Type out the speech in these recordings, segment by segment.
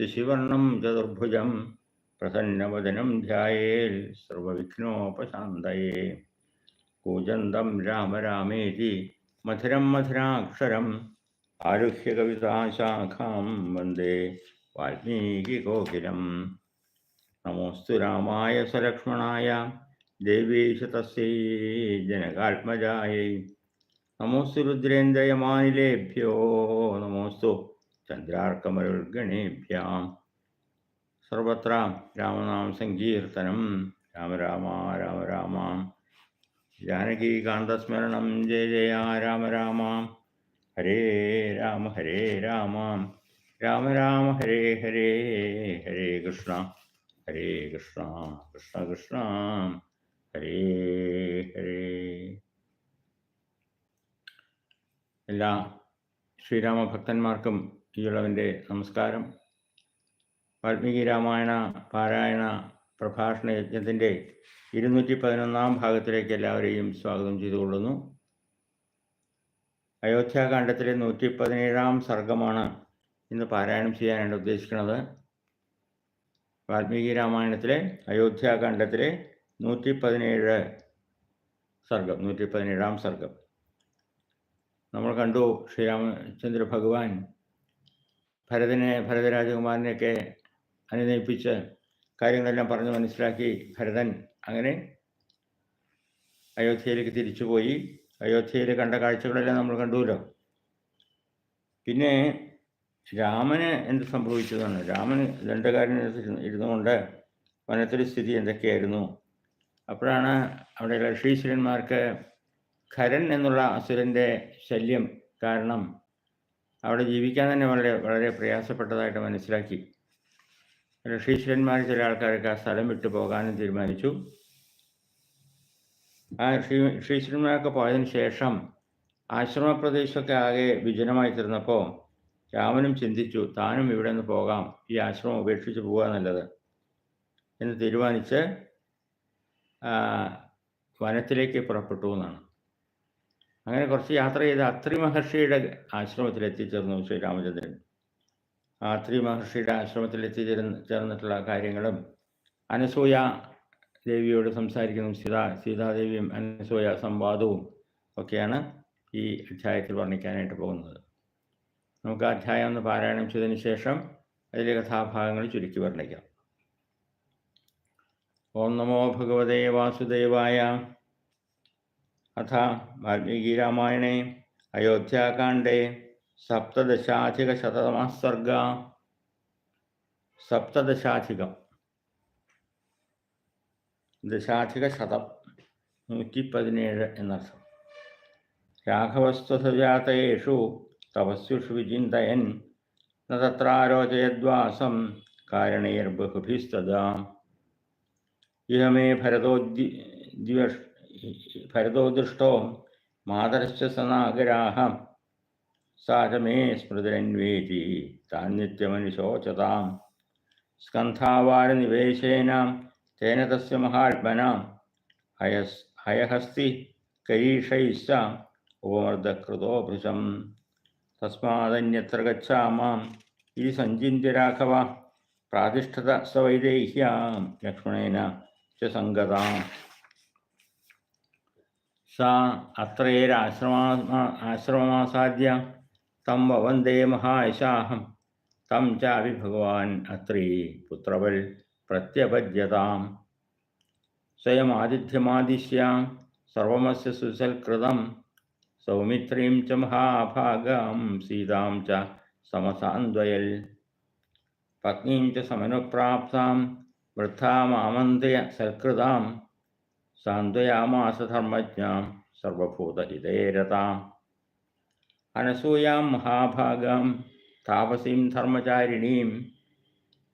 ശശിവർണം ചതുർഭുജം പ്രസന്നവദനം ധ്യായേൽ സർവവിഘ്നോപശാന്തയേ. കൂജന്തം രാമ രാമേതി മധുരം മധുരാക്ഷരം ആരുഹ്യകവിതാശാഖാം വന്ദേ വാൽമീകികോകിലം നമോസ്തു രാമായ സലക്ഷ്മണായ ദേവീശ തസ്യൈ ജനകാത്മജായൈ. നമോസ്തു രുദ്രേന്ദ്രയമാനിലേഭ്യോ. നമോസ്തു ചന്ദ്രാർക്കമരുഗണേഭ്യാം സർവത്ര രാമനാമ സങ്കീർത്തനം. രാമ രാമ രാമ രാമ. ജാനകീകാന്തസ്മരണം ജയ ജയ രാമ രാമ. ഹരേ രാമ ഹരേ രാമ. രാമ രാമ ഹരേ ഹരേ ഹരേ കൃഷ്ണ. ഹരേ കൃഷ്ണ കൃഷ്ണ കൃഷ്ണ. ഹരേ ഹരേ. എല്ലാ ശ്രീരാമ ഭക്തന്മാർക്കും നമസ്കാരം. വാൽമീകി രാമായണ പാരായണ പ്രഭാഷണ യജ്ഞത്തിന്റെ ഇരുന്നൂറ്റി പതിനൊന്നാം ഭാഗത്തിലേക്ക് എല്ലാവരെയും സ്വാഗതം ചെയ്തുകൊള്ളുന്നു. അയോധ്യാകാന്ഡത്തിലെ നൂറ്റി പതിനേഴാം സർഗമാണ് ഇന്ന് പാരായണം ചെയ്യാനാണ് ഉദ്ദേശിക്കുന്നത്. വാൽമീകി രാമായണത്തിലെ അയോധ്യാകാന്ഡത്തിലെ നൂറ്റി പതിനേഴ് സർഗം നൂറ്റി പതിനേഴാം സർഗം. നമ്മൾ കണ്ടു ശ്രീരാമചന്ദ്ര ഭഗവാൻ ഭരതനെ ഭരതരാജകുമാരനെയൊക്കെ അനുനയിപ്പിച്ച് കാര്യങ്ങളെല്ലാം പറഞ്ഞ് മനസ്സിലാക്കി ഭരതൻ അങ്ങനെ അയോധ്യയിലേക്ക് തിരിച്ചുപോയി. അയോധ്യയിൽ കണ്ട കാഴ്ചകളെല്ലാം നമ്മൾ കണ്ടുവല്ലോ. പിന്നെ രാമന് എന്ത് സംഭവിച്ചതാണ്? രാമൻ ദണ്ഡകാരൻ ഇരുന്നുകൊണ്ട് വനത്തിലെ സ്ഥിതി എന്തൊക്കെയായിരുന്നു? അപ്പോഴാണ് അവിടെ ലക്ഷീശ്വരന്മാർക്ക് ഖരൻ എന്നുള്ള അസുരന്റെ ശല്യം കാരണം അവിടെ ജീവിക്കാൻ തന്നെ വളരെ വളരെ പ്രയാസപ്പെട്ടതായിട്ട് മനസ്സിലാക്കി. ഋഷീശ്വരന്മാർ ചില ആൾക്കാരൊക്കെ ആ സ്ഥലം വിട്ടു പോകാനും തീരുമാനിച്ചു. ആ ഋഷി ഋഷീശ്വരന്മാരൊക്കെ പോയതിനു ശേഷം ആശ്രമപ്രദേശമൊക്കെ ആകെ വിജനമായി തീർന്നപ്പോൾ രാമനും ചിന്തിച്ചു താനും ഇവിടെ നിന്ന് പോകാം. ഈ ആശ്രമം ഉപേക്ഷിച്ച് പോകുക നല്ലത്. എന്ന് തീരുമാനിച്ച് വനത്തിലേക്ക് പുറപ്പെട്ടു എന്നാണ്. അങ്ങനെ കുറച്ച് യാത്ര ചെയ്ത് അത്രി മഹർഷിയുടെ ആശ്രമത്തിൽ എത്തിച്ചേർന്നു ശ്രീരാമചന്ദ്രൻ. അത്രി മഹർഷിയുടെ ആശ്രമത്തിൽ എത്തിച്ചേർന്ന് ചേർന്നിട്ടുള്ള കാര്യങ്ങളും അനസൂയ ദേവിയോട് സംസാരിക്കുന്നു. സീതാ സീതാദേവിയും അനസൂയ സംവാദവും ഒക്കെയാണ് ഈ അധ്യായത്തിൽ വർണിക്കാനായിട്ട് പോകുന്നത്. നമുക്ക് അധ്യായം ഒന്ന് പാരായണം ചെയ്തതിന് ശേഷം അതിലെ കഥാഭാഗങ്ങൾ ചുരുക്കി വർണിക്കാം. ഓം നമോ ഭഗവതേ വാസുദേവായ അഥ വാൽമീകിരാമായണേ അയോധ്യാകാണ്ഡേ സപ്തദശാധികശതമः സർഗ സപ്തദശാധികം. ദശാധികശതം നൂറ്റി പതിനേഴ് എന്നർത്ഥം. രാഘവസ്വസജാതയേഷു തപസ്സുഷു വിചിന്തയൻ നത്രാരോചയദ്വാസം കാരണൈർബഹുഭിസ്തദാ ഇഹമേ ഭരതോദ്യ ദിവഷ് ഭരതോ ദൃഷ്ടോ മാതരശ്ച സനാഗരാഹ സാരമേ സ്മൃതിരന്വേതി താൻ നിത്യമനുശോചതാം സ്കന്ധാവാരനിവേശേന തേന തസ്യ മഹാത്മന. ഹയസ് ഹയഹസ്തി കരീഷൈശ്ച ഉപമർദ്ദകൃതോ ഭൃശം തസ്മാദന്യത്ര ഗച്ഛാമാം. ഇതി സഞ്ചിന്യ രാഘവ. പ്രാതിഷ്ഠത സവൈദേഹ്യാം. ലക്ഷ്മണേന ച സംഗതാം. സാ അത്രയേരാശ്രമാ ആശ്രമമാസാദ്യ തം വന്ദേ മഹായശാഹം തം ചാവി ഭഗവാൻ അത്രീ പുത്രവൽ പ്രത്യപദ്യതാം സ്വയമാതിഥ്യമാദിശ്യ സർവമസ്യ സുസൽകൃതം സൗമിത്രീം ച മഹാഭാഗം സീതാം ച സമസാന്വയൽ പത്നീം ച സമനുപ്രാപ്താം വൃദ്ധാമാമന്ത്രയ സൽകൃതാം സാന്ത്വയാമാസ ധർമ്മജ്ഞാം സർവഭൂതഹിതേരതാം അനസൂയാം മഹാഭാഗാം താപസീം ധർമ്മചാരിണീം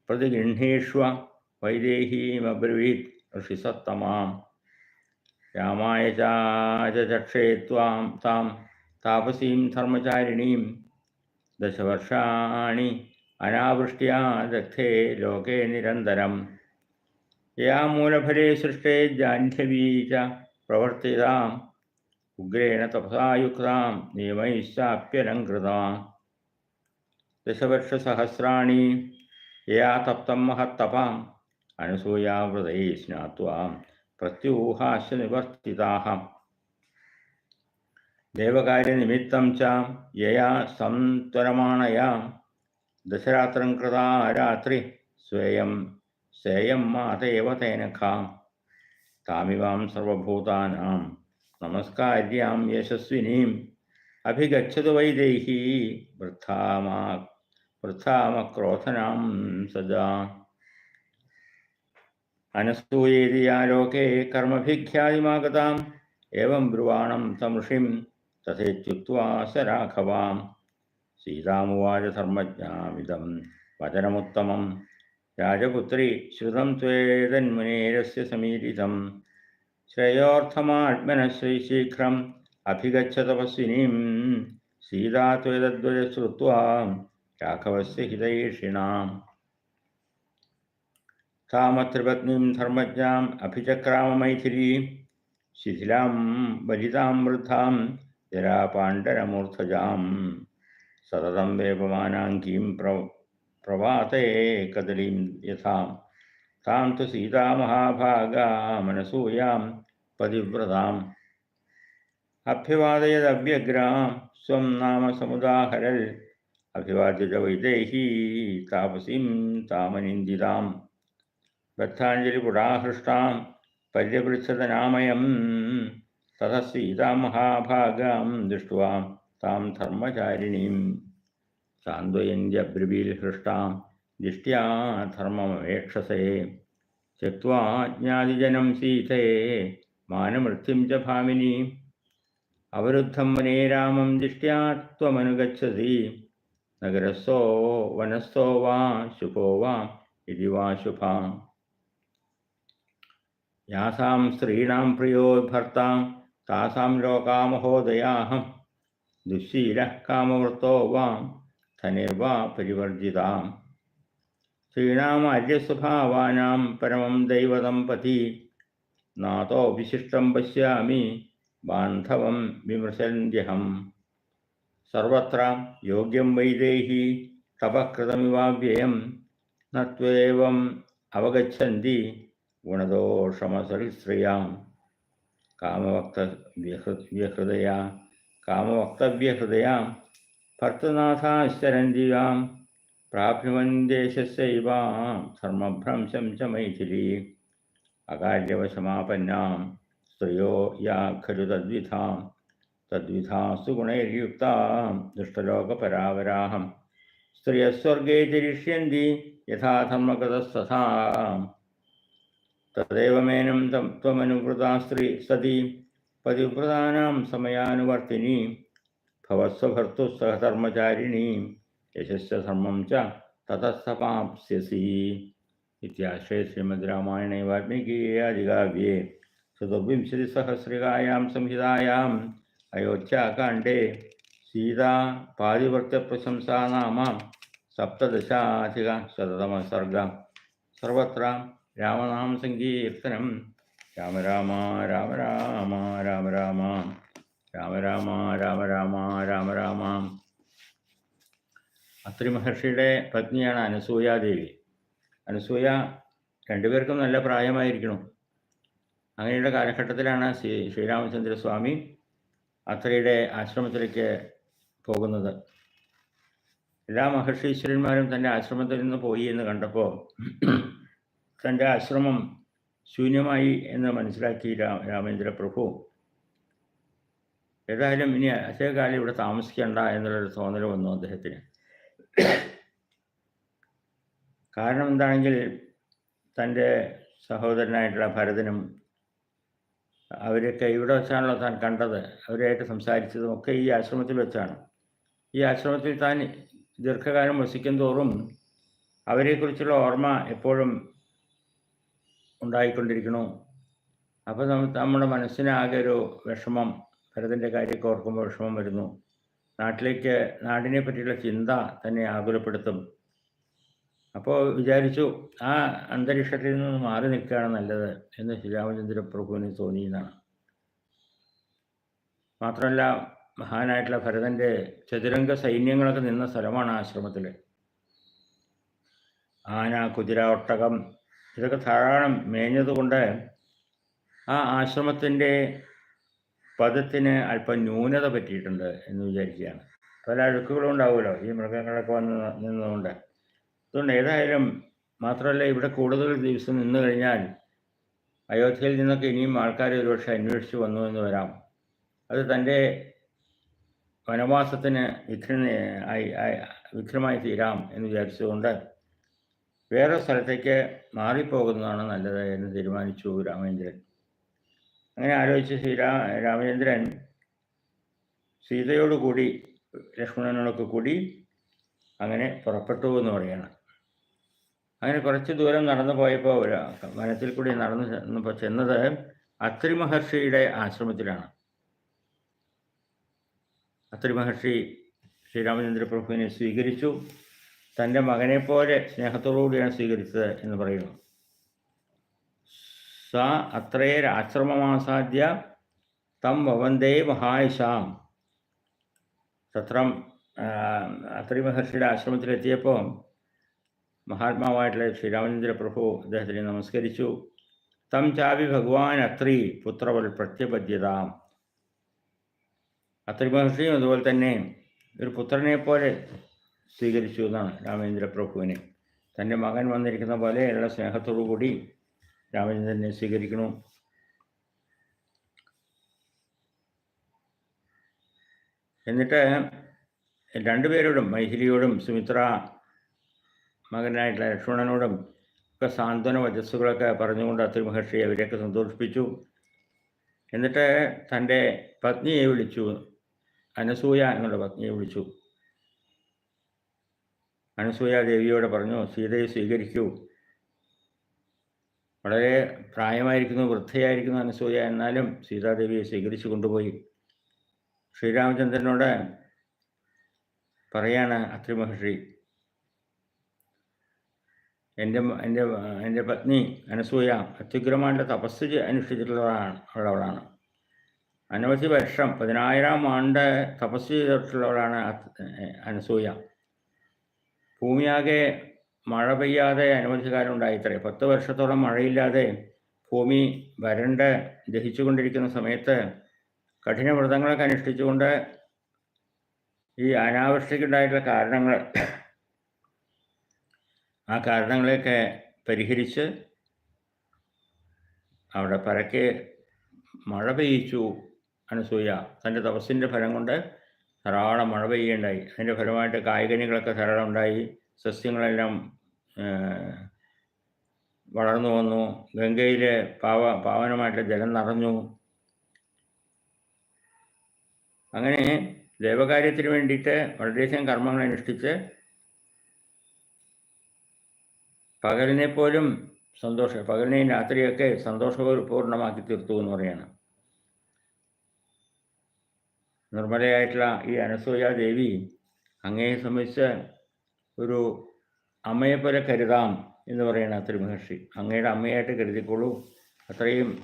പ്രതിഗൃഹീഷ്വ വൈദേഹീമബ്രവീത് ഋഷിസത്തമാം. രാമായ ചാചക്ഷേ ത്വാം താം താപസീം ധർമ്മചാരിണീം ദശവർഷാണി അനാവൃഷ്ട്യാ ദഗ്ധേ ലോകേ നിരന്തരം. യാ മൂലഫലേ സൃഷ്ടേ ജാഹ്നവീ ച പ്രവർത്തിതാം. ഉഗ്രേണ തപസായുക്താം നിയമൈശ്ചാപ്യലംകൃതാം ദശവർഷസഹസ്രാണി യാ തപ്തം മഹത്തപാം അനസൂയാവൃതൈ സ്നാത്വാം പ്രത്യൂഹാശ നിവർത്തിതാഹ ദേവകാര്യനിമിത്തം ച യയാ സംത്വരമാണയാ ദശരാത്രം കൃതാ രാത്രി സ്വയം സേയം മാതേവ തേനഖാം. താമിവാം സർവഭൂതാനാം. നമസ്കാര്യാം യശസ്വിനീം. അഭിഗച്ഛതു വൈദേഹി. വൃദ്ധാമാ വൃദ്ധാമക്രോധനാം സദാ. അനസൂയേതി ആലോകേ ലോകേ കർമ്മഭിഖ്യാതിമാഗതാം. ഏവം ബ്രുവാണം തമൃഷിം തഥേത്യുക്വാ സ രാഘവാം സീതാമുവാച ധർമ്മജ്ഞാമിതം. വചനമുത്തമം രാജപുത്രി ശ്രുതം ത്വേതന്മുനേരസ്യ സമീരിതം ശ്രേയോർത്ഥമാത്മനശ്രീ ശീഘ്രം അഭിഗച്ഛ തപസ്വിനീം സീതാ ത്വേതദ്വയ ശ്രുത്വാ രാഘവസ്യ ഹിതൈഷിണാം താമത്രിപത്നീം ധർമ്മജ്ഞാം അഭിചക്രാമ മൈഥിലീ ശിഥിലാം ബലിതാം വൃദ്ധാം ജരാപാണ്ഡരമൂർധജാം സതതം വേപമാനാംഗീം പ്ര പ്രഭാതേ കദലീം യഥാ. താം തു സീതാമഹാഭാഗാമനസൂയാം പതിവ്രതാം. അഭ്യവാദയദവ്യഗ്രാം സ്വം നാമ സമുദാഹരൽ അഭിവാദ്യജ വൈദേഹീ താപസീം താമനിന്ദിതാം. ബദ്ധാഞ്ജലിപുടാഹൃഷ്ടാം പര്യപൃച്ഛതനാമയം തഥ സീതാമഹാഭാഗാം ദൃഷ്ട്വാ. താം ധർമ്മചാരിണീം. സാന്ത്വയന്ത്യബ്രുവിൽ ഹൃഷ്ടാം ദിഷ്ട്യാ ധർമ്മമവേക്ഷസേ ചജ്ഞാതിജനം സീതയെ മാനമൃത്യും ച ഭാമിനി. അവരുദ്ധം വനേ രാമം ദിഷ്ട്യാത്വമനുഗച്ഛസി നഗരസ്ഥോ വനസ്ഥോ വാ ശുഭോ വാ ഇതി വാ ശുഭാം. യാസാം സ്ത്രീണാം പ്രിയോ ഭർത്താം താസാം ലോകാമഹോദയാഹം ദുശ്ശീലഃ കാമവൃത്തോ വാം. തനേവ പരിവർജിതാം. സ്ത്രീണാം ആര്യസ്വഭാവാനാം പരമം ദൈവതം പതി നാഥോവിശിഷ്ടം പശ്യാമി ബാന്ധവം വിമൃശന്യഹം സർവത്ര യോഗ്യം വൈദേഹി തപകൃതമിവാവ്യയം നത്വേവം അവഗച്ഛന്തി ഗുണദോഷമസൽശ്രിയാം കാമവക്ത വ്യഹൃ വ്യഹൃദയ കാമവക്തവ്യഹൃദയാം. भर्तनाथाश्चरन्दिवां प्राप्नुवन्देशस्यैवां धर्मभ्रंशं च मैथिली। अकार्यवशमापन्नां स्त्रियो या खलु तद्विधां तद्विधास्तु गुणैर्युक्तां दुष्टलोकपरावराः स्त्रियः स्वर्गे यथा धर्मगतस्तथा तदेव मेनं तं त्वमनुवृता स्त्री सती पतिव्रतानां समयानुवर्तिनी। भवस्वभर्तु सहधर्मचारिणी, यशस्य धर्मं च ततः समाप्स्यसि इत्याश्रय श्रीमद्रामायणे वाल्मीकीयादिकाव्ये चतुर्विंशतिसहस्रिकायां संहितायाम् अयोध्याकाण्डे सीतापादिवर्त्यप्रशंसा नाम सप्तदशाधिकशततमः सर्गः सर्वत्र रामनामसङ्कीर्तनं राम राम राम राम राम राम। രാമ രാമ രാമ രാമ രാമ രാമ. അത്രി മഹർഷിയുടെ പത്നിയാണ് അനസൂയാദേവി അനസൂയ രണ്ടുപേർക്കും നല്ല പ്രായമായിരിക്കണം. അങ്ങനെയുള്ള കാലഘട്ടത്തിലാണ് ശ്രീ ശ്രീരാമചന്ദ്രസ്വാമി അത്രയുടെ ആശ്രമത്തിലേക്ക് പോകുന്നത്. എല്ലാ മഹർഷീശ്വരന്മാരും തന്റെ ആശ്രമത്തിൽ നിന്ന് പോയി എന്ന് കണ്ടപ്പോൾ തന്റെ ആശ്രമം ശൂന്യമായി എന്ന് മനസ്സിലാക്കി രാമേന്ദ്ര പ്രഭു ഏതായാലും ഇനി അധികകാലം ഇവിടെ താമസിക്കേണ്ട എന്നുള്ളൊരു തോന്നൽ വന്നു അദ്ദേഹത്തിന്. കാരണം എന്താണെങ്കിൽ തന്റെ സഹോദരനായിട്ടുള്ള ഭരതനും അവരൊക്കെ ഇവിടെ വെച്ചാണല്ലോ താൻ കണ്ടത്. അവരായിട്ട് സംസാരിച്ചതും ഒക്കെ ഈ ആശ്രമത്തിൽ വെച്ചാണ്. ഈ ആശ്രമത്തിൽ താൻ ദീർഘകാലം വസിക്കും തോറും അവരെക്കുറിച്ചുള്ള ഓർമ്മ എപ്പോഴും ഉണ്ടായിക്കൊണ്ടിരിക്കണു അപ്പോൾ നമ്മുടെ മനസ്സിനാകെ ഒരു വിഷമം ഭരതന്റെ കാര്യമൊക്കെ ഓർക്കുമ്പോൾ വിഷമം വരുന്നു. നാട്ടിലേക്ക് നാടിനെ പറ്റിയുള്ള ചിന്ത തന്നെ ആകുലപ്പെടുത്തും. അപ്പോൾ വിചാരിച്ചു ആ അന്തരീക്ഷത്തിൽ നിന്ന് മാറി നിൽക്കുകയാണ് നല്ലത് എന്ന് ശ്രീരാമചന്ദ്ര പ്രഭുവിന് തോന്നിയെന്നാണ് മാത്രമല്ല മഹാനായിട്ടുള്ള ഭരതന്റെ ചതുരംഗ സൈന്യങ്ങളൊക്കെ നിന്ന സ്ഥലമാണ് ആശ്രമത്തിൽ ആന കുതിര ഒട്ടകം ഇതൊക്കെ ധാരാളം മേഞ്ഞതുകൊണ്ട് ആ ആശ്രമത്തിന്റെ പദത്തിന് അല്പം ന്യൂനത പറ്റിയിട്ടുണ്ട് എന്ന് വിചാരിക്കുകയാണ്. പല അഴുക്കുകളും ഉണ്ടാവുമല്ലോ ഈ മൃഗങ്ങളൊക്കെ വന്ന് നിന്നതുകൊണ്ട്. അതുകൊണ്ട് ഏതായാലും മാത്രമല്ല ഇവിടെ കൂടുതൽ ദിവസം നിന്ന് കഴിഞ്ഞാൽ അയോധ്യയിൽ നിന്നൊക്കെ ഇനിയും ആൾക്കാർ ഒരുപക്ഷെ അന്വേഷിച്ച് വന്നു എന്ന് വരാം. അത് തന്റെ വനവാസത്തിന് വിഘ്ന ആയി- വിഘ്നമായി തീരാം എന്ന് വിചാരിച്ചുകൊണ്ട് വേറെ സ്ഥലത്തേക്ക് മാറിപ്പോകുന്നതാണ് നല്ലത് എന്ന് തീരുമാനിച്ചു രാമചന്ദ്രൻ. അങ്ങനെ ആലോചിച്ച് ശ്രീരാ രാമചന്ദ്രൻ സീതയോട് കൂടി ലക്ഷ്മണനോടൊക്കെ കൂടി അങ്ങനെ പുറപ്പെട്ടു എന്ന് പറയണം അങ്ങനെ കുറച്ച് ദൂരം നടന്നു പോയപ്പോൾ ഒരു വനത്തിൽ കൂടി നടന്നു ചെന്നപ്പോൾ ചെന്നത് അത്രി മഹർഷിയുടെ ആശ്രമത്തിലാണ്. അത്രി മഹർഷി ശ്രീരാമചന്ദ്ര പ്രഭുവിനെ സ്വീകരിച്ചു. തന്റെ മകനെപ്പോലെ പോലെ സ്നേഹത്തോടുകൂടിയാണ് സ്വീകരിച്ചത് എന്ന് പറയുന്നു. സ അത്രേരാശ്രമമാസാദ്യ തം വവന്തേ മഹായിഷാം. തത്രം അത്രി മഹർഷിയുടെ ആശ്രമത്തിലെത്തിയപ്പോൾ മഹാത്മാവായിട്ടുള്ള ശ്രീരാമചന്ദ്ര പ്രഭു അദ്ദേഹത്തിനെ നമസ്കരിച്ചു. തം ചാവി ഭഗവാൻ അത്രി പുത്രവൽ പ്രത്യപദ്യതാം. അത്രി മഹർഷിയും അതുപോലെ തന്നെ ഒരു പുത്രനെ പോലെ സ്വീകരിച്ചു എന്നാണ് രാമചന്ദ്ര പ്രഭുവിനെ. തന്റെ മകൻ വന്നിരിക്കുന്ന പോലെയുള്ള സ്നേഹത്തോടു കൂടി രാമചന്ദ്രനെ സ്വീകരിക്കണു. എന്നിട്ട് രണ്ടുപേരോടും മൈഥിലിയോടും സുമിത്ര മകനായിട്ടുള്ള ലക്ഷ്മണനോടും ഒക്കെ സാന്ത്വന വചസ്സുകളൊക്കെ പറഞ്ഞുകൊണ്ട് അത്രി മഹർഷി അവരെയൊക്കെ സന്തോഷിപ്പിച്ചു. എന്നിട്ട് തന്റെ പത്നിയെ വിളിച്ചു. അനസൂയ എന്നുള്ള പത്നിയെ വിളിച്ചു. അനസൂയ ദേവിയോട് പറഞ്ഞു സീതയെ സ്വീകരിക്കൂ. വളരെ പ്രായമായിരിക്കുന്നു വൃദ്ധയായിരിക്കുന്നു അനുസൂയ. എന്നാലും സീതാദേവിയെ സ്വീകരിച്ചു കൊണ്ടുപോയി. ശ്രീരാമചന്ദ്രനോട് പറയാണ് അത്രി മഹർഷി എന്റെ എന്റെ എന്റെ പത്നി അനസൂയ അത്യുഗ്രമായിട്ട് തപസ് അനുഷ്ഠിച്ചിട്ടുള്ളവരാണ് ഉള്ളവളാണ്. അനവധി വർഷം പതിനായിരം ആണ്ട് തപസ് ചെയ്തിട്ടുള്ളവളാണ് അനസൂയ. ഭൂമിയാകെ മഴ പെയ്യാതെ അനവധി കാലം ഉണ്ടായിത്രേ പത്ത് വർഷത്തോളം മഴയില്ലാതെ ഭൂമി വരണ്ട് ദഹിച്ചുകൊണ്ടിരിക്കുന്ന സമയത്ത് കഠിന വ്രതങ്ങളൊക്കെ അനുഷ്ഠിച്ചുകൊണ്ട് ഈ അനാവൃഷ്ടിക്കുണ്ടായിട്ടുള്ള കാരണങ്ങൾ ആ കാരണങ്ങളെയൊക്കെ പരിഹരിച്ച് അവിടെ പരക്കെ മഴ പെയ്യിച്ചു അനസൂയ. തന്റെ തപസ്സിന്റെ ഫലം കൊണ്ട് ധാരാളം മഴ പെയ്യുണ്ടായി അതിന്റെ ഫലമായിട്ട് കായികനികളൊക്കെ ധാരാളം ഉണ്ടായി. സസ്യങ്ങളെല്ലാം വളർന്നു വന്നു. ഗംഗയിലെ പാവ പാവനമായിട്ടുള്ള ജലം നിറഞ്ഞു. അങ്ങനെ ദേവകാര്യത്തിന് വേണ്ടിയിട്ട് വളരെയധികം കർമ്മങ്ങൾ അനുഷ്ഠിച്ച് പകലിനെ പോലും സന്തോഷ പകലിനെയും രാത്രിയൊക്കെ സന്തോഷപൂർണമാക്കി തീർത്തു എന്ന് പറയാണ് നിർമ്മലയായിട്ടുള്ള ഈ അനസൂയ ദേവി അങ്ങയെ സംബന്ധിച്ച് ഒരു അമ്മയെ പോലെ കരുതാം എന്ന് പറയുന്ന അത്ര മഹർഷി അങ്ങയുടെ അമ്മയായിട്ട് കരുതിക്കോളൂ. അത്രയും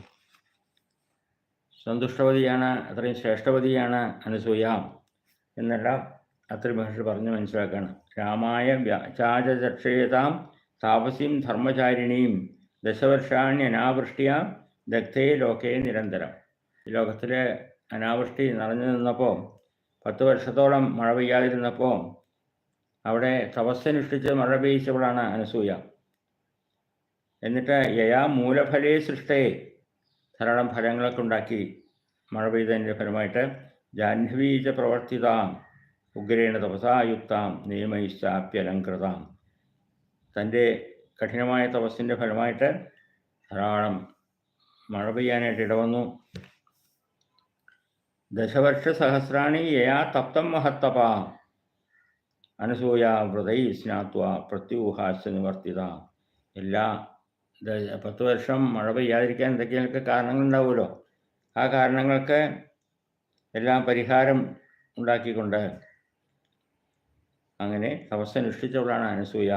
സന്തുഷ്ടവതിയാണ് അത്രയും ശ്രേഷ്ഠവതിയാണ് അനസൂയ എന്നെല്ലാം അത്ര മഹർഷി പറഞ്ഞ് മനസ്സിലാക്കണം. രാമായ വ്യാചാചക്ഷേതാം താപസീം ധർമ്മചാരിണിയും ദശവർഷാണി അനാവൃഷ്ടിയ ദഗ്ധേ ലോകേ നിരന്തരം. ലോകത്തിലെ അനാവൃഷ്ടി നിറഞ്ഞു നിന്നപ്പോൾ പത്ത് വർഷത്തോളം മഴ പെയ്യാതിരുന്നപ്പോൾ അവിടെ തപസ്സനുഷ്ഠിച്ച് മഴ പെയ്യിച്ചവളാണ് അനസൂയ. എന്നിട്ട് യയാ മൂലഫലേ സൃഷ്ടേ. ധാരാളം ഫലങ്ങളൊക്കെ ഉണ്ടാക്കി മഴ പെയ്തതിന്റെ ഫലമായിട്ട് ജാഹ്നവീച പ്രവർത്തിതാം ഉഗ്രേണ തപസായുക്താം നിയമൈശ്ചാപ്യലങ്കൃതാം തന്റെ കഠിനമായ തപസ്സിന്റെ ഫലമായിട്ട് ധാരാളം മഴ പെയ്യാനായിട്ട് ഇടവന്നു. ദശവർഷ സഹസ്രാണി യയാ തപ്തം മഹത്തപ. അനസൂയ വ്രതൈ സ്നാത്വ പ്രത്യൂഹാശ നിവർത്തിത എല്ലാ പത്ത് വർഷം മഴ പെയ്യാതിരിക്കാൻ എന്തൊക്കെയൊക്കെ കാരണങ്ങളുണ്ടാവുമല്ലോ? ആ കാരണങ്ങൾക്ക് എല്ലാം പരിഹാരം ഉണ്ടാക്കിക്കൊണ്ട് അങ്ങനെ തപസ്സനുഷ്ഠിച്ചവളാണ് അനസൂയ.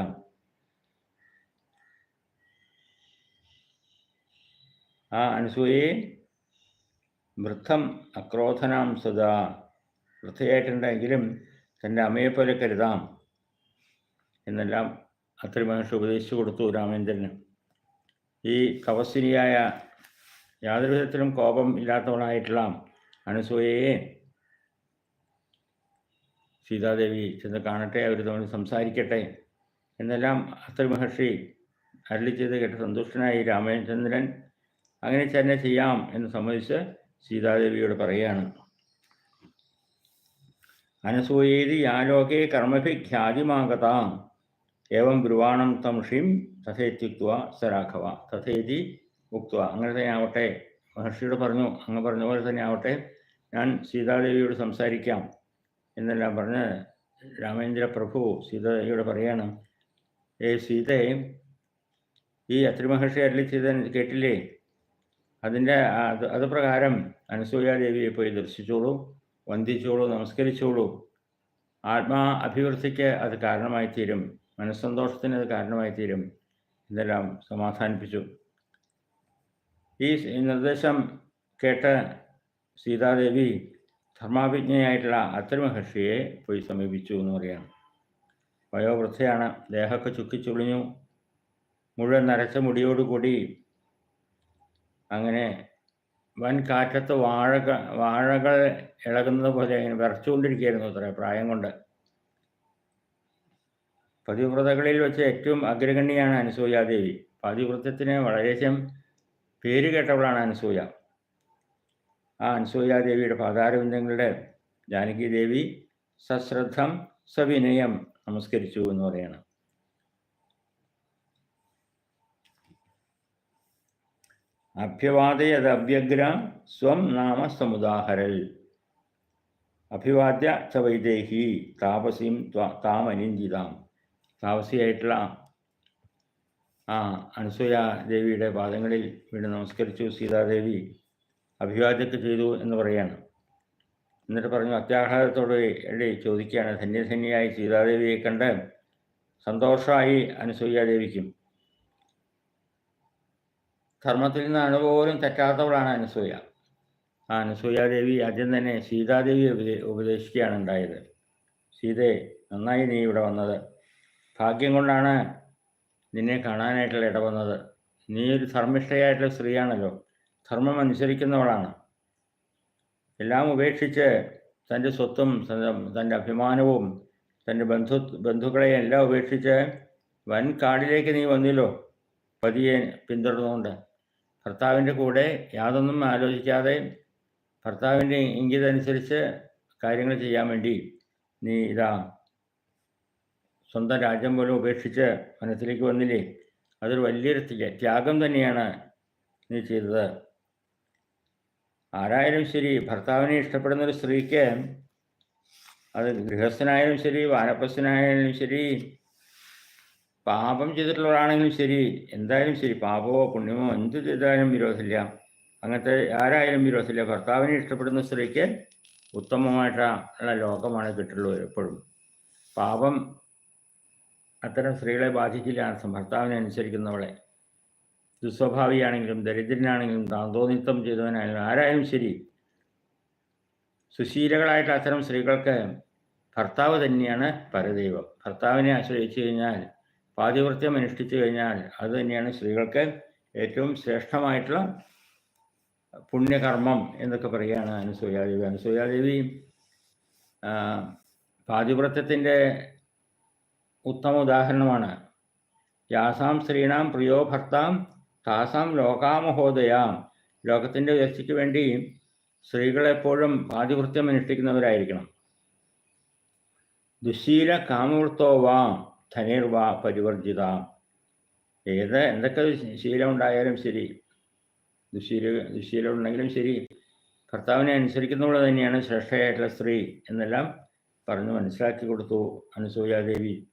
ആ അനസൂയയെ വൃദ്ധം അക്രോധനാം സദാ. വൃദ്ധയായിട്ടുണ്ടെങ്കിലും തന്റെ അമ്മയെപ്പോലെ കരുതാം. എന്നെല്ലാം അത്രി മഹർഷി ഉപദേശിച്ചു കൊടുത്തു രാമേന്ദ്രന് ഈ കവസിനിയായ യാതൊരു വിധത്തിലും കോപം ഇല്ലാത്തവളായിട്ടുള്ള അനുസൂയയെ സീതാദേവി ചെന്ന് കാണട്ടെ അവർ തമ്മിൽ സംസാരിക്കട്ടെ എന്നെല്ലാം അത്രി മഹർഷി അരളി ചെയ്ത് കേട്ട് സന്തുഷ്ടനായി രാമചന്ദ്രൻ അങ്ങനെ തന്നെ ചെയ്യാം എന്ന് സമ്മതിച്ച് സീതാദേവിയോട് പറയുകയാണ്. അനസൂയേതി യാലോകെ കർമ്മഭിഖ്യാതിമാകതാം ഏവം ബ്രുവാണം തം ഷിം തഥേത്യുക്വ സരാഘവ തഥേതി ഉക്വ അങ്ങനെ തന്നെ ആവട്ടെ. മഹർഷിയോട് പറഞ്ഞു അങ്ങ് പറഞ്ഞ പോലെ തന്നെ ആവട്ടെ. ഞാൻ സീതാദേവിയോട് സംസാരിക്കാം എന്നെല്ലാം പറഞ്ഞ് രാമേന്ദ്ര പ്രഭു സീതാദേവിയോട് പറയാണ് ഏ സീതയെ ഈ അത്രി മഹർഷി അരളി ചെയ്ത കേട്ടില്ലേ? അതിന്റെ അത് അത് പ്രകാരം അനസൂയാദേവിയെ പോയി ദർശിച്ചോളൂ. വന്ദിച്ചോളൂ നമസ്കരിച്ചോളൂ. ആത്മാ അഭിവൃദ്ധിക്ക് അത് കാരണമായി തീരും മനസ്സന്തോഷത്തിന് അത് കാരണമായി തീരും എന്നെല്ലാം സമാധാനിപ്പിച്ചു. ഈ നിർദ്ദേശം കേട്ട് സീതാദേവി ധർമാഭിജ്ഞയായിട്ടുള്ള അത്തരമഹർഷിയെ പോയി സമീപിച്ചു എന്ന് പറയാം വയോവൃദ്ധയാണ്. ദേഹമൊക്കെ ചുക്കിച്ചുളിഞ്ഞു. മുഴുവൻ നരച്ച മുടിയോടുകൂടി അങ്ങനെ വൻ കാറ്റത്ത് വാഴക വാഴകൾ ഇളകുന്നത് പോലെ ഇങ്ങനെ വിറച്ചുകൊണ്ടിരിക്കുകയായിരുന്നു അത്ര പ്രായം കൊണ്ട്. പതിവ്രതകളിൽ വെച്ച് ഏറ്റവും അഗ്രഗണ്യാണ് അനസൂയാദേവി പതിവ്രതത്തിന് വളരെയധികം പേര് കേട്ടവളാണ് അനസൂയ. ആ അനസൂയാദേവിയുടെ പാതാരവിന്ദങ്ങളുടെ ജാനകി ദേവി സശ്രദ്ധം സവിനയം നമസ്കരിച്ചു എന്ന് പറയണം. അഭ്യവാദയത് അവ്യഗ്ര സ്വം നാമ സമുദാഹരൽ. അഭിവാദ്യ ച വൈദേഹി താപസിയും താം താപസിയായിട്ടുള്ള ആ അനസൂയ ദേവിയുടെ പാദങ്ങളിൽ വീണ്ടും നമസ്കരിച്ചു. സീതാദേവി അഭിവാദ്യമൊക്കെ ചെയ്തു എന്ന് പറയാണ്. എന്നിട്ട് പറഞ്ഞു അത്യാഹ്ലാദത്തോടെ ചോദിക്കുകയാണ്. ധന്യധന്യായി സീതാദേവിയെ കണ്ട് സന്തോഷമായി അനസൂയാദേവിക്കും ധർമ്മത്തിൽ നിന്ന് അണുപോലും തെറ്റാത്തവളാണ് അനസൂയ. ആ അനസൂയാദേവി ആദ്യം തന്നെ സീതാദേവി ഉപദേ ഉപദേശിക്കുകയാണ് ഉണ്ടായത്. സീതയെ നന്നായി നീ ഇവിടെ വന്നത്. ഭാഗ്യം കൊണ്ടാണ് നിന്നെ കാണാനായിട്ടുള്ള ഇട വന്നത്. നീ ഒരു ധർമ്മിഷ്ഠയായിട്ടുള്ള സ്ത്രീയാണല്ലോ. ധർമ്മം അനുസരിക്കുന്നവളാണ്. എല്ലാം ഉപേക്ഷിച്ച് തന്റെ സ്വത്തും തന്റെ അഭിമാനവും തന്റെ ബന്ധു ബന്ധുക്കളെയും എല്ലാം ഉപേക്ഷിച്ച് വൻ കാടിലേക്ക് നീ വന്നില്ലോ. പതിയെ പിന്തുടർന്നുകൊണ്ട്. ഭർത്താവിന്റെ കൂടെ യാതൊന്നും ആലോചിക്കാതെ ഭർത്താവിന്റെ ഇംഗിതനുസരിച്ച് കാര്യങ്ങൾ ചെയ്യാൻ വേണ്ടി നീ ഇതാ സ്വന്തം രാജ്യം പോലും ഉപേക്ഷിച്ച് മനസ്സിലേക്ക് വന്നില്ലേ? അതൊരു വലിയൊരു ത്യാഗം തന്നെയാണ് നീ ചെയ്തത്. ആരായാലും ശരി ഭർത്താവിനെ ഇഷ്ടപ്പെടുന്ന ഒരു സ്ത്രീക്ക് അത് ഗൃഹസ്ഥനായാലും ശരി വാനപ്രസ്ഥനായാലും ശരി പാപം ചെയ്തിട്ടുള്ളവരാണെങ്കിലും ശരി. എന്തായാലും ശരി. പാപമോ പുണ്യമോ എന്ത് ചെയ്താലും വിരോധമില്ല. അങ്ങനത്തെ ആരായാലും വിരോധമില്ല. ഭർത്താവിനെ ഇഷ്ടപ്പെടുന്ന സ്ത്രീക്ക് ഉത്തമമായിട്ടുള്ള ലോകമാണ് കിട്ടുള്ളൂ എപ്പോഴും. പാപം അത്തരം സ്ത്രീകളെ ബാധിക്കില്ല. അർത്ഥം ഭർത്താവിനെ അനുസരിക്കുന്നവളെ. ദുസ്വഭാവിയാണെങ്കിലും ദരിദ്രനാണെങ്കിലും താന്തോന്നിത്വം ചെയ്തവനായാലും ആരായാലും ശരി. സുശീലകളായിട്ട് അത്തരം സ്ത്രീകൾക്ക് ഭർത്താവ് തന്നെയാണ് പരദൈവം. ഭർത്താവിനെ ആശ്രയിച്ചു കഴിഞ്ഞാൽ പാതിവൃത്യം അനുഷ്ഠിച്ചു കഴിഞ്ഞാൽ അത് തന്നെയാണ് സ്ത്രീകൾക്ക് ഏറ്റവും ശ്രേഷ്ഠമായിട്ടുള്ള പുണ്യകർമ്മം എന്നൊക്കെ പറയുകയാണ് അനുസൂയാദേവി. അനുസൂയാദേവി പാതിവൃത്യത്തിന്റെ ഉത്തമ ഉദാഹരണമാണ്. യാസാം സ്ത്രീണാം പ്രിയോ ഭർത്താം താസാം ലോകാമഹോദയാം. ലോകത്തിന്റെ ഉയർച്ചയ്ക്ക് വേണ്ടി സ്ത്രീകളെപ്പോഴും പാതിവൃത്യം അനുഷ്ഠിക്കുന്നവരായിരിക്കണം. ദുശീല കാമവൃത്തോ വാ. ധനിർവാ പരിവർജിത. ഏത് എന്തൊക്കെ ശീലം ഉണ്ടായാലും ശരി. ദുശീല ദുശീലം ഉണ്ടെങ്കിലും ശരി. ഭർത്താവിനെ അനുസരിക്കുന്നവൾ തന്നെയാണ് ശ്രേഷ്ഠയായിട്ടുള്ള സ്ത്രീ എന്നെല്ലാം പറഞ്ഞു മനസ്സിലാക്കി കൊടുത്തു അനുസൂയാദേവി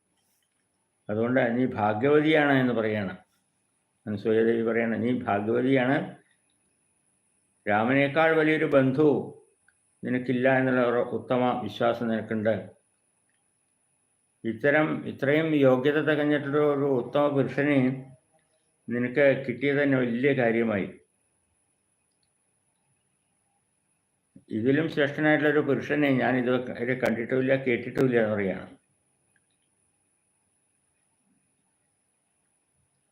അതുകൊണ്ട് നീ ഭാഗ്യവതിയാണ് എന്ന് പറയാണ്. അനുസൂയാദേവി പറയാണ് നീ ഭാഗ്യവതിയാണ്. രാമനേക്കാൾ വലിയൊരു ബന്ധു നിനക്കില്ല എന്നുള്ള ഉത്തമ വിശ്വാസം നിനക്കുണ്ട്. ഇത്തരം ഇത്രയും യോഗ്യത തികഞ്ഞിട്ടുള്ള ഒരു ഉത്തമ പുരുഷനെ നിനക്ക് കിട്ടിയത് തന്നെ വലിയ കാര്യമായി. ഇതിലും ശ്രേഷ്ഠനായിട്ടുള്ള ഒരു പുരുഷനെ ഞാൻ ഇതുവരെ കണ്ടിട്ടുമില്ല കേട്ടിട്ടുമില്ല എന്ന് പറയുകയാണ്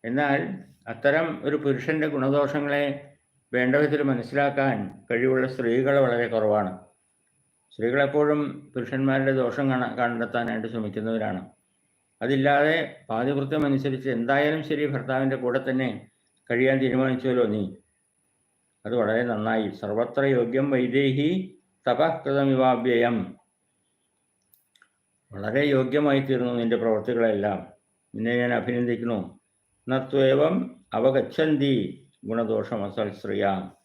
എന്നാൽ അത്തരം ഒരു പുരുഷന്റെ ഗുണദോഷങ്ങളെ വേണ്ട വിധത്തിൽ മനസ്സിലാക്കാൻ കഴിവുള്ള സ്ത്രീകൾ വളരെ കുറവാണ്. സ്ത്രീകൾ എപ്പോഴും പുരുഷന്മാരുടെ ദോഷം കണ കണ്ടെത്താനായിട്ട് ശ്രമിക്കുന്നവരാണ്. അതില്ലാതെ പാതിവൃത്തം അനുസരിച്ച് എന്തായാലും ശരി ഭർത്താവിന്റെ കൂടെ തന്നെ കഴിയാൻ തീരുമാനിച്ചുവല്ലോ നീ? അത് വളരെ നന്നായി. സർവത്ര യോഗ്യം വൈദേഹി തപകൃതമിവാഭ്യയം. വളരെ യോഗ്യമായി തീർന്നു നിന്റെ പ്രവൃത്തികളെല്ലാം. നിന്നെ ഞാൻ അഭിനന്ദിക്കുന്നു. നത്വേവം അവഗച്ഛന്തി ഗുണദോഷമസൽ സ്ത്രീയാം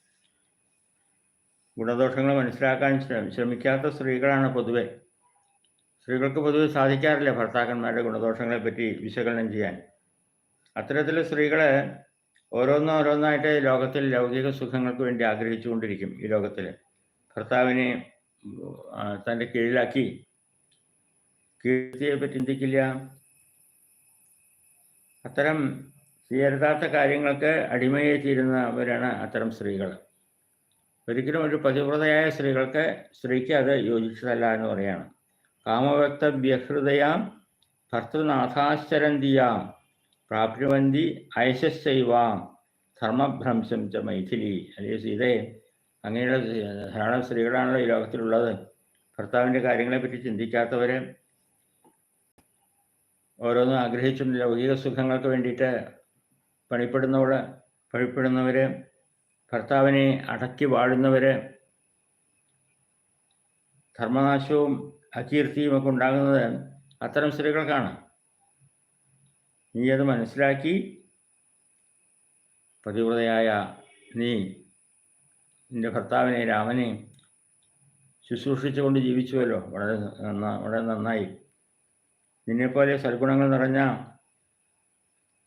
ഗുണദോഷങ്ങൾ മനസ്സിലാക്കാൻ ശ്രമിക്കാത്ത സ്ത്രീകളാണ് പൊതുവെ. സ്ത്രീകൾക്ക് പൊതുവെ സാധിക്കാറില്ല ഭർത്താക്കന്മാരുടെ ഗുണദോഷങ്ങളെ പറ്റി വിശകലനം ചെയ്യാൻ. അത്തരത്തിൽ സ്ത്രീകൾ ഓരോന്നോരോന്നായിട്ട് ലോകത്തിൽ ലൗകിക സുഖങ്ങൾക്ക് വേണ്ടി ആഗ്രഹിച്ചുകൊണ്ടിരിക്കും ഈ ലോകത്തിൽ ഭർത്താവിനെ തന്റെ കീഴിലാക്കി. കീർത്തിയെ പറ്റി ചിന്തിക്കില്ല. അത്തരം ചെയ്യരുതാത്ത കാര്യങ്ങൾക്ക് അടിമയായി തീരുന്നവരാണ് അത്തരം സ്ത്രീകൾ ഒരിക്കലും ഒരു പതിവ്രതയായ സ്ത്രീകൾക്ക് സ്ത്രീക്ക് അത് യോജിച്ചതല്ല എന്ന് പറയാണ്. കാമവ്യക്ത വ്യഹൃദയാം ഭർത്തൃനാഥാശ്ചരന്തിയാം പ്രാപ്നുവന്തി ഐശസ്സൈവാം ധർമ്മഭ്രംശം ച മൈഥിലി. അല്ലെങ്കിൽ സീതയെ അങ്ങനെയുള്ള ധാരാളം സ്ത്രീകളാണല്ലോ ഈ ലോകത്തിലുള്ളത്. ഭർത്താവിന്റെ കാര്യങ്ങളെപ്പറ്റി ചിന്തിക്കാത്തവർ ഓരോന്നും ആഗ്രഹിച്ചും ലൗകിക സുഖങ്ങൾക്ക് വേണ്ടിയിട്ട് പണിപ്പെടുന്നവർ പണിപ്പെടുന്നവര് ഭർത്താവിനെ അടക്കി വാഴുന്നവര് ധർമ്മനാശവും അകീർത്തിയും ഒക്കെ ഉണ്ടാകുന്നത് അത്തരം സ്ത്രീകൾക്കാണ് നീ അത് മനസ്സിലാക്കി. പതിവ്രതയായ നീ നിന്റെ ഭർത്താവിനെ രാമനെ ശുശ്രൂഷിച്ചുകൊണ്ട് ജീവിച്ചുവല്ലോ. വളരെ നന്നാ വളരെ നന്നായി. നിന്നെപ്പോലെ സൽഗുണങ്ങൾ നിറഞ്ഞ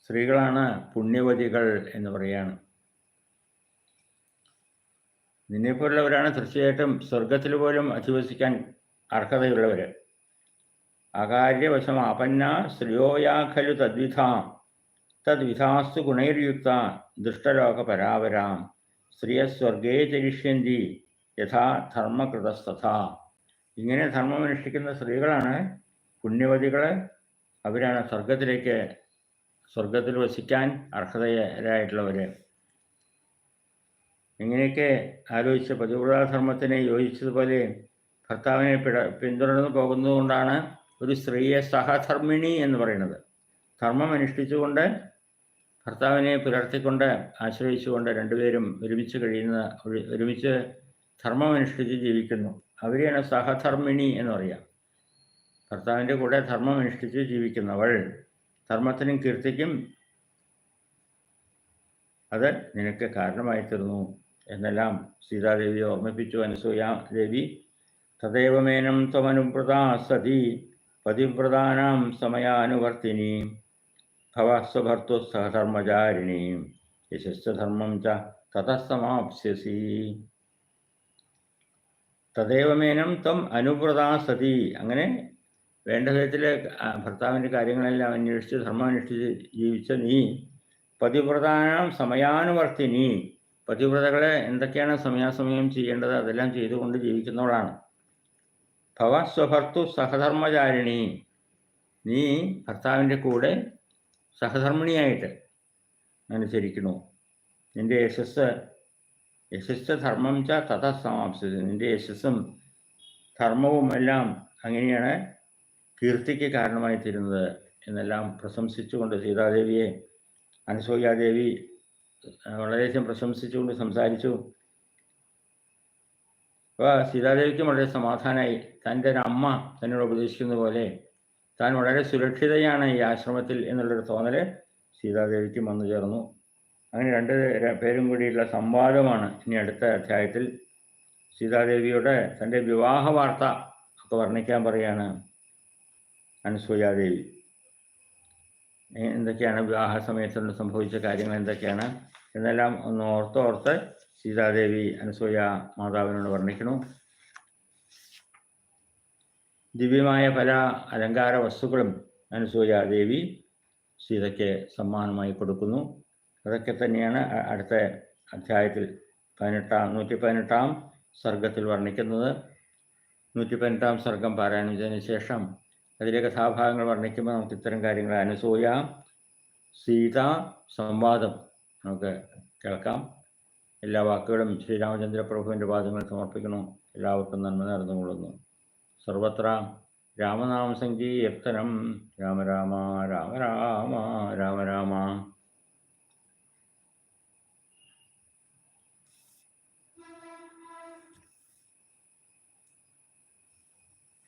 സ്ത്രീകളാണ് പുണ്യവതികൾ എന്ന് പറയാണ് നിന്നെപ്പോലുള്ളവരാണ് തീർച്ചയായിട്ടും സ്വർഗത്തിൽ പോലും അധിവസിക്കാൻ അർഹതയുള്ളവർ അകാര്യവശം അപന്ന ശ്രേയോയാ ഖലു തദ്വിധാം തദ്വിധാസ്തു ഗുണൈർയുക്ത ദുഷ്ടലോക പരാവരാം സ്ത്രീയസ്വർഗേ ചരിഷ്യന്തി യഥാ ധർമ്മകൃതസ്തഥ ഇങ്ങനെ ധർമ്മം അനുഷ്ഠിക്കുന്ന സ്ത്രീകളാണ് പുണ്യവതികൾ അവരാണ് സ്വർഗത്തിലേക്ക് സ്വർഗത്തിൽ വസിക്കാൻ അർഹതരായിട്ടുള്ളവര്. ഇങ്ങനെയൊക്കെ ആലോചിച്ച് പതിവ്രതാധർമ്മത്തിനെ യോജിച്ചതുപോലെ ഭർത്താവിനെ പിട പിന്തുടർന്നു പോകുന്നതുകൊണ്ടാണ് ഒരു സ്ത്രീയെ സഹധർമ്മിണി എന്ന് പറയുന്നത്. ധർമ്മം അനുഷ്ഠിച്ചുകൊണ്ട് ഭർത്താവിനെ പുലർത്തിക്കൊണ്ട് ആശ്രയിച്ചുകൊണ്ട് രണ്ടുപേരും ഒരുമിച്ച് കഴിയുന്ന ഒരുമിച്ച് ധർമ്മം അനുഷ്ഠിച്ച് ജീവിക്കുന്നു. അവരെയാണ് സഹധർമ്മിണി എന്ന് പറയുക ഭർത്താവിന്റെ കൂടെ ധർമ്മം അനുഷ്ഠിച്ച് ജീവിക്കുന്നവൾ ധർമ്മത്തിനും കീർത്തിക്കും അത് നിനക്ക് കാരണമായി തീർന്നു എന്നെല്ലാം സീതാദേവി ഓർമ്മിപ്പിച്ചു അനുസൂയ ദേവി. തദൈവമേനം ത്വമനുവൃതാ സതി പതിവ്രതാനാം സമയാനുവർത്തിനി. ഭവ സ്വഭർത്തു സഹധർമ്മചാരിണി. യശസ്ധർമ്മം ച തതസമാപ്സ്യസി. തദൈവമേനം ത്വം അനുവൃതാ സതി. അങ്ങനെ വേണ്ട വിധത്തിൽ ഭർത്താവിന്റെ കാര്യങ്ങളെല്ലാം അന്വേഷിച്ച് ധർമ്മം അനുഷ്ഠിച്ച് ജീവിച്ച നീ പതിവ്രതാനാം സമയാനുവർത്തിനി. പതിവ്രതകളെ എന്തൊക്കെയാണ് സമയാസമയം ചെയ്യേണ്ടത്? അതെല്ലാം ചെയ്തുകൊണ്ട് ജീവിക്കുന്നവളാണ്. ഭവ സ്വഭർത്തു സഹധർമ്മചാരിണി. നീ ഭർത്താവിന്റെ കൂടെ സഹധർമ്മിണിയായിട്ട് അനുസരിക്കുന്നു. നിന്റെ യശസ് യശസ് ധർമ്മം ച തഥ സമാപിച്ചത് നിന്റെ യശസ്സും ധർമ്മവും എല്ലാം അങ്ങനെയാണ് കീർത്തിക്ക് കാരണമായി തീരുന്നത് എന്നെല്ലാം പ്രശംസിച്ചുകൊണ്ട് സീതാദേവിയെ അനസൂയാദേവി വളരെയധികം പ്രശംസിച്ചുകൊണ്ട് സംസാരിച്ചു. അപ്പോൾ സീതാദേവിക്കും വളരെ സമാധാനമായി തന്റെ ഒരു അമ്മ തന്നോട് ഉപദേശിക്കുന്ന പോലെ താൻ വളരെ സുരക്ഷിതയാണ് ഈ ആശ്രമത്തിൽ എന്നുള്ളൊരു തോന്നൽ സീതാദേവിക്കും വന്നു ചേർന്നു. അങ്ങനെ രണ്ട് പേരും കൂടിയുള്ള സംവാദമാണ് ഇനി അടുത്ത അധ്യായത്തിൽ. സീതാദേവിയുടെ തന്റെ വിവാഹ വാർത്ത ഒക്കെ വർണിക്കാൻ പറയാണ് അനുസൂയാദേവി. എന്തൊക്കെയാണ് വിവാഹ സമയത്തുകൊണ്ട് സംഭവിച്ച കാര്യങ്ങൾ എന്തൊക്കെയാണ്? എന്നെല്ലാം ഒന്ന് ഓർത്തോർത്ത് സീതാദേവി അനസൂയ മാതാവിനോട് വർണിക്കുന്നു ദിവ്യമായ പല അലങ്കാര വസ്തുക്കളും അനസൂയ ദേവി സീതയ്ക്ക് സമ്മാനമായി കൊടുക്കുന്നു. അതൊക്കെ തന്നെയാണ് അടുത്ത അധ്യായത്തിൽ പതിനെട്ടാം നൂറ്റി പതിനെട്ടാം സർഗത്തിൽ വർണിക്കുന്നത്. നൂറ്റി പതിനെട്ടാം സർഗം പാരായണം ശേഷം അതിലെ കഥാഭാഗങ്ങൾ വർണിക്കുമ്പോൾ നമുക്ക് ഇത്തരം കാര്യങ്ങൾ അനുസൂയ സീത സംവാദം നമുക്ക് കേൾക്കാം. എല്ലാ വാക്കുകളും ശ്രീരാമചന്ദ്ര പ്രഭുവിന്റെ പാദങ്ങൾ സമർപ്പിക്കുന്നു. എല്ലാവർക്കും നന്മ നടന്നുകൊള്ളുന്നു സർവത്ര രാമനാമ സങ്കീർത്തനം രാമ രാമ രാമ രാമ രാമ രാമ.